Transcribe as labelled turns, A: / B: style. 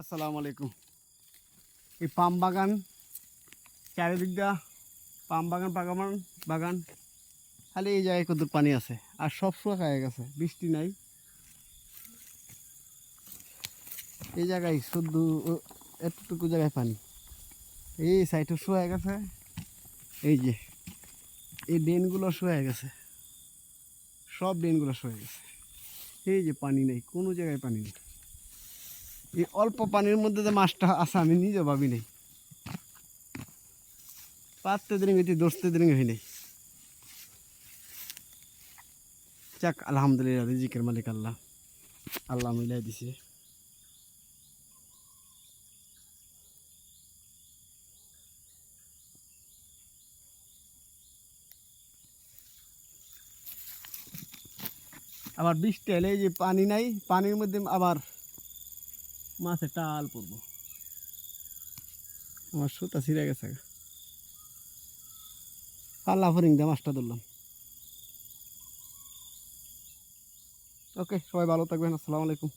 A: আসসালামু আলাইকুম। এই পাম বাগান চারিদিক দিয়া পাম বাগান বাগান বাগান। খালি এই জায়গায় কত পানি আছে? আর সব শুকায় গেছে, বৃষ্টি নাই। এই জায়গায় শুধু এতটুকু জায়গায় পানি। এই সাইডে শুয়ে গেছে। এই যে, এই ড্রেনগুলো শুয়ে গেছে। সব ড্রেনগুলো শুয়ে গেছে। এই যে পানি নেই, কোনো জায়গায় পানি নেই। এই অল্প পানির মধ্যে যে মাছটা আছে, আমি নিজে ভাবি নেই। পাততে দিন গেছি দোষতে দিন হই নেই। যাক, আলহামদুলিল্লাহ, রিজিকের মালিক আল্লাহ। আল্লাহ মিলাই দিছে। আবার বৃষ্টি এলে যে পানি নাই, পানির মধ্যে আবার মাছে টাল পড়ব। আমার সুতা ছিঁড়ে গেছে পাল্লা ফরিং দিয়ে মাছটা ধরলাম। ওকে, সবাই ভালো থাকবেন, আসসালামু আলাইকুম।